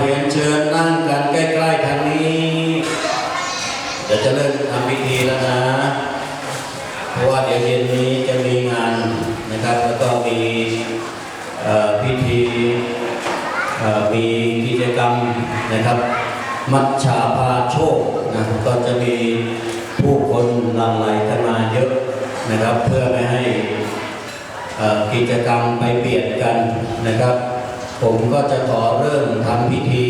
เรียนเชิญนั่งกันใกล้ๆทางนี้เดี๋ยวจะเริ่มทำพิธีแล้วนะ เพราะว่าเดี๋ยวเย็นนี้จะมีงานนะครับแล้วก็มีพิธีมีกิจกรรมนะครับ มัชชาพาโชคนะก็จะมีผู้คนหลั่งไหลกันมาเยอะนะครับ เพื่อไม่ให้กิจกรรมไปเบียดกันนะครับ ผมก็จะขอเริ่มทำพิธี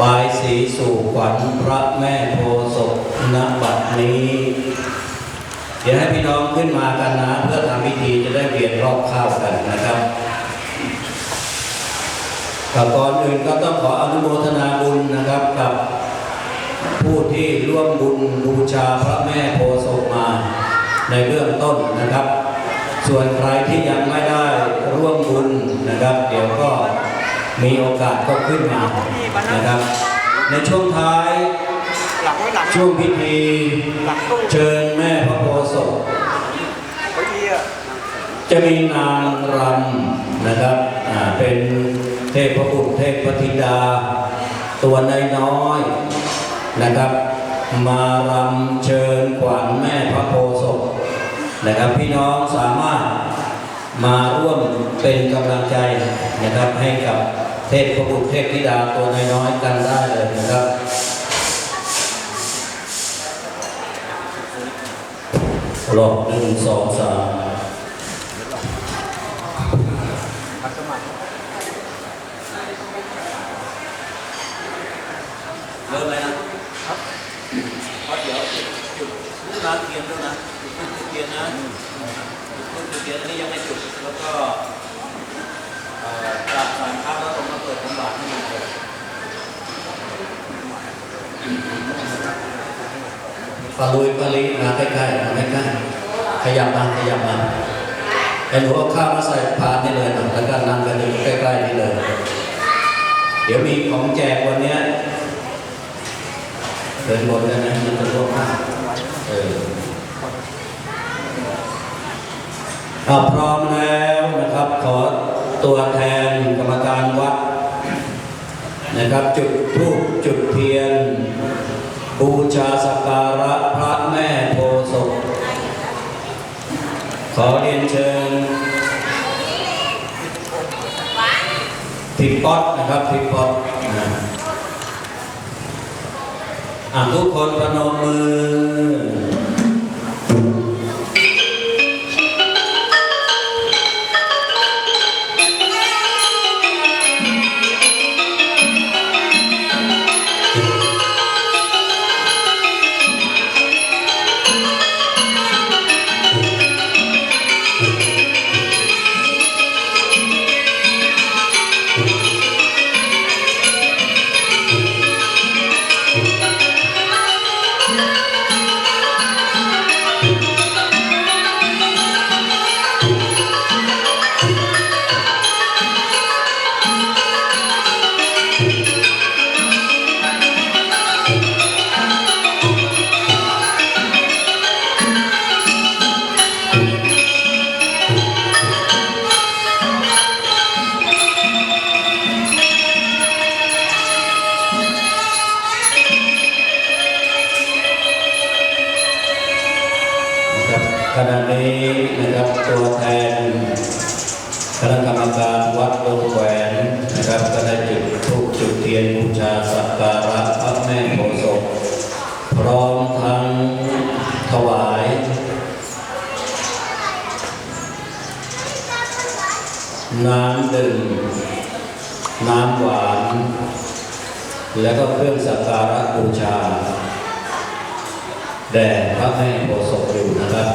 บายสีสู่ขวัญพระแม่โพศพณบัดนี้ เดี๋ยวให้พี่น้องขึ้นมากันนะ เพื่อทำพิธีจะได้เวียนรอบข้าวกันนะครับแต่ก่อนอื่นก็ต้องขออนุโมทนาบุญนะครับกับผู้ที่ร่วมบุญบูชาพระแม่โพศพมาในเบื้องต้นนะครับ ส่วนใครที่ยังไม่ได้ร่วมบุญนะครับ เดี๋ยวก็มีโอกาสก็ขึ้นมานะครับ ในช่วงท้ายช่วงพิธีเชิญแม่พระโพศพจะมีนางรำนะครับเป็นเทพบุตรเทพธิดา ตัวน้อยๆนะครับ มารำเชิญขวัญแม่พระโพศพ นะครับพี่น้องสามารถมาร่วมเป็นกำลังใจนะครับให้กับเทพบุตรเทพธิดาตัวน้อยๆกันได้เลยนะครับรอบหนึ่งสองสามเริ่มเลยนะครับเพราะเดี๋ยวจุดลูกน้ำเทียนด้วยนะ เทียนนะจุดทูบเทียนอันนี้ยังไม่จุด แล้วก็กราบสามครั้งแล้วผมมาเปิดธบาตให้มันเลยปาลุยปาลีมาใกล้ๆมาใกล้ๆขยับมาขยับมาไอ้หนูเอาข้าวมาใส่พานนี่เลยนะแล้วก็นั่งกันอยู่ใกล้ๆนี่เลย เดี๋ยวมีของแจกวันนี้เดินบนได้ไหมมันจะร่วมมากเออ ถ้าพร้อมแล้วนะครับ ขอตัวแทนกรรมการวัดนะครับ จุดธูปจุดเทียน บูชาสักการะพระแม่โพธิ์ศพขอเรียนเชิญทิปป๊อตนะครับทิปป๊อตนะทุกคนประนมมือ ณะนี้นะครับตัวแทนคณะกรรมการวัดวงแหวนนะครับก็ได้จุดธูปจุดเทียนบูชาสักการะพระแม่โพธิ์ศพพร้อมทั้งถวายน้ำดื่มน้ำหวาน และก็เครื่องสักการะบูชาแด่พระแม่โพธิ์ศพอยู่นะครับ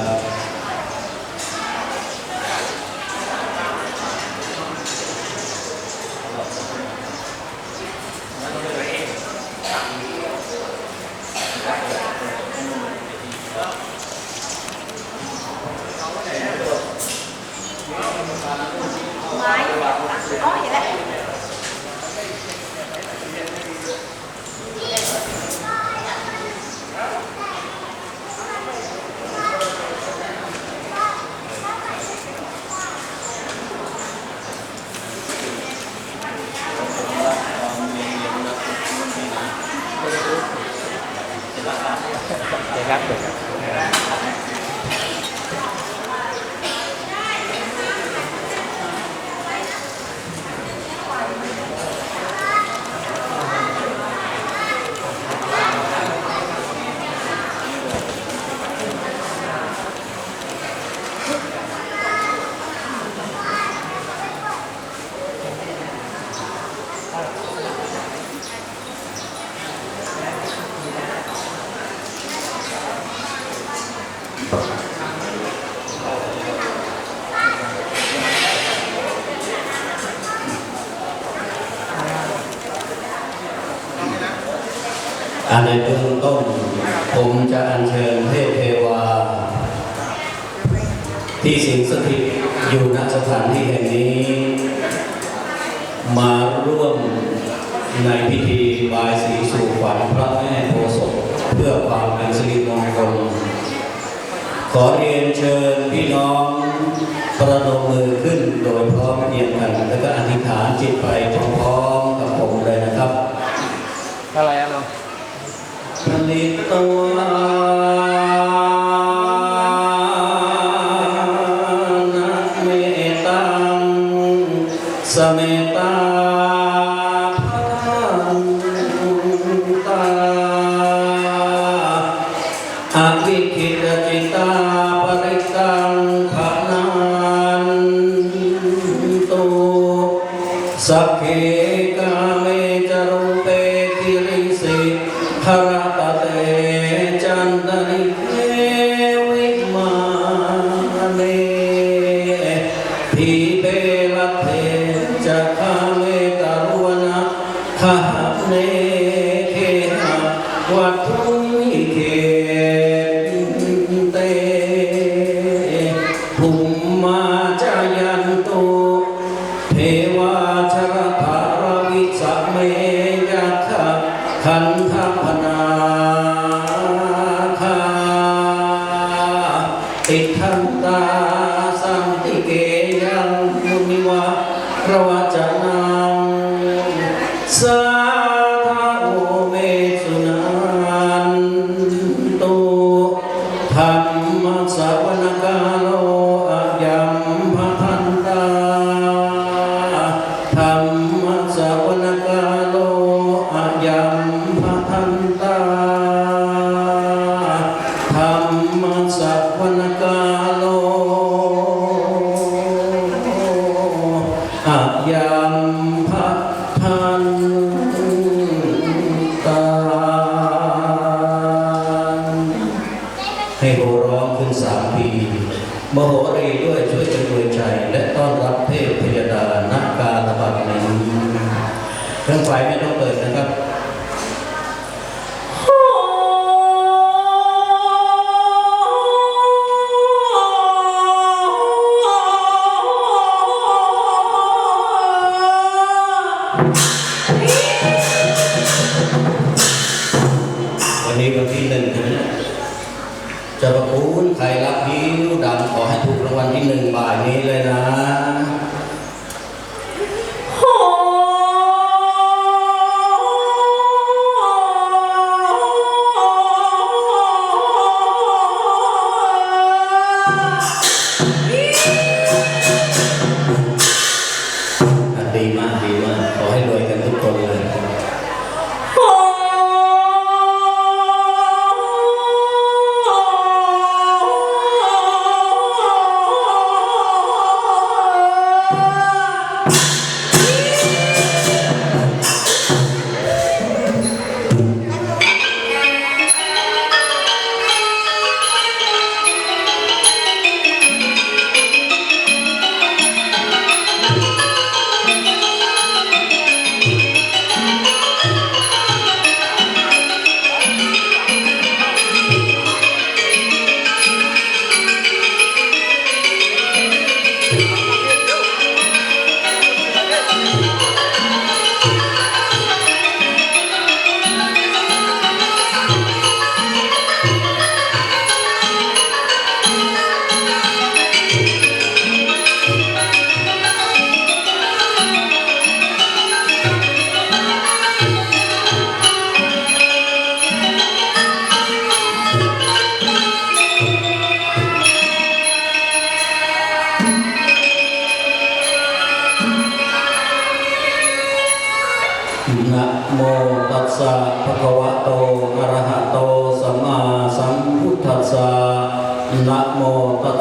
อันในเบื้องต้นผมจะอัญเชิญเทพเทวา ที่สิงสถิตอยู่ณสถานที่แห่งนี้ มาร่วมในพิธีบายสีสู่ขวัญพระแม่โพศพเพื่อความเป็นสิริมงคลขอเรียนเชิญพี่น้องประนมมือขึ้นโดยพร้อมเพียงกัน แล้วก็อธิษฐานจิตไปพร้อมๆกับผมเลยนะครับ อะไรอะไร ผลิตตัว हरा पते चंदनी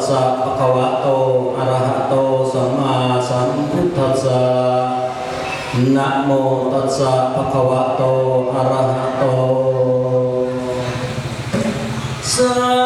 สะภะคะวะโตอะระหะโตสัมมาสัมพุทธัสสะนะโมตัสสะภะคะวะโตอะระหะโตสั